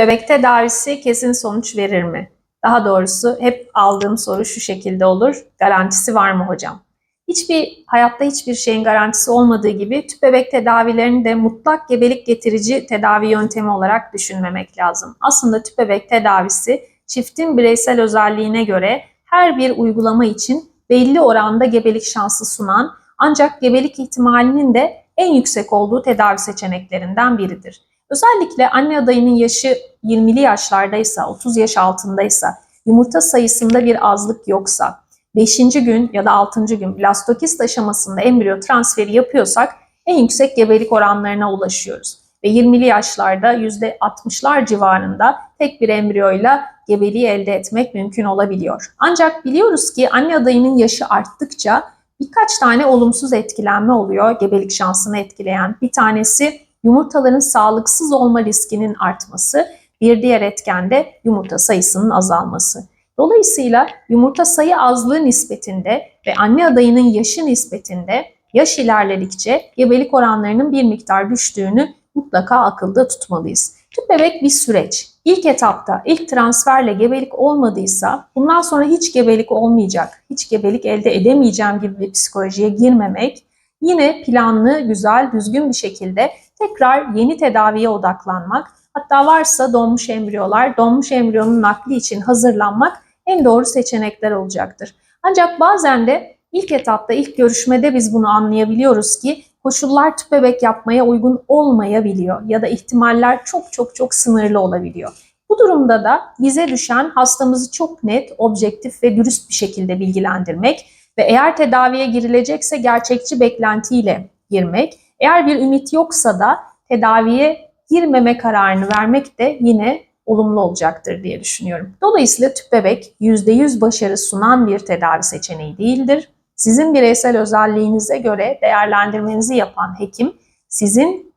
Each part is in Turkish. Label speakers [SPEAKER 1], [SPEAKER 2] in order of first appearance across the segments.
[SPEAKER 1] bebek tedavisi kesin sonuç verir mi? Daha doğrusu hep aldığım soru şu şekilde olur. Garantisi var mı hocam? Hiçbir hayatta hiçbir şeyin garantisi olmadığı gibi tüp bebek tedavilerini de mutlak gebelik getirici tedavi yöntemi olarak düşünmemek lazım. Aslında tüp bebek tedavisi çiftin bireysel özelliğine göre her bir uygulama için belli oranda gebelik şansı sunan ancak gebelik ihtimalinin de en yüksek olduğu tedavi seçeneklerinden biridir. Özellikle anne adayının yaşı 20'li yaşlardaysa, 30 yaş altındaysa, yumurta sayısında bir azlık yoksa, 5. gün ya da 6. gün blastokist aşamasında embriyo transferi yapıyorsak en yüksek gebelik oranlarına ulaşıyoruz. Ve 20'li yaşlarda %60'lar civarında tek bir embriyoyla gebeliği elde etmek mümkün olabiliyor. Ancak biliyoruz ki anne adayının yaşı arttıkça birkaç tane olumsuz etkilenme oluyor gebelik şansını etkileyen. Bir tanesi yumurtaların sağlıksız olma riskinin artması, bir diğer etken de yumurta sayısının azalması. Dolayısıyla yumurta sayı azlığı nispetinde ve anne adayının yaşı nispetinde yaş ilerledikçe gebelik oranlarının bir miktar düştüğünü mutlaka akılda tutmalıyız. Tüp bebek bir süreç. İlk etapta, ilk transferle gebelik olmadıysa bundan sonra hiç gebelik olmayacak, hiç gebelik elde edemeyeceğim gibi bir psikolojiye girmemek, yine planlı, güzel, düzgün bir şekilde tekrar yeni tedaviye odaklanmak, hatta varsa donmuş embriyolar, donmuş embriyonun nakli için hazırlanmak en doğru seçenekler olacaktır. Ancak bazen de ilk etapta, ilk görüşmede biz bunu anlayabiliyoruz ki koşullar tüp bebek yapmaya uygun olmayabiliyor ya da ihtimaller çok çok çok sınırlı olabiliyor. Bu durumda da bize düşen hastamızı çok net, objektif ve dürüst bir şekilde bilgilendirmek ve eğer tedaviye girilecekse gerçekçi beklentiyle girmek, eğer bir ümit yoksa da tedaviye girmeme kararını vermek de yine olumlu olacaktır diye düşünüyorum. Dolayısıyla tüp bebek %100 başarı sunan bir tedavi seçeneği değildir. Sizin bireysel özelliğinize göre değerlendirmenizi yapan hekim sizin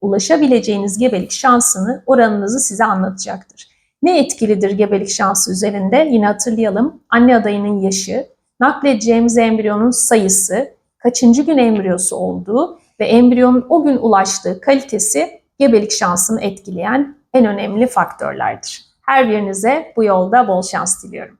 [SPEAKER 1] ulaşabileceğiniz gebelik şansını, oranınızı size anlatacaktır. Ne etkilidir gebelik şansı üzerinde? Yine hatırlayalım. Anne adayının yaşı, nakledeceğimiz embriyonun sayısı, kaçıncı gün embriyosu olduğu ve embriyonun o gün ulaştığı kalitesi gebelik şansını etkileyen en önemli faktörlerdir. Her birinize bu yolda bol şans diliyorum.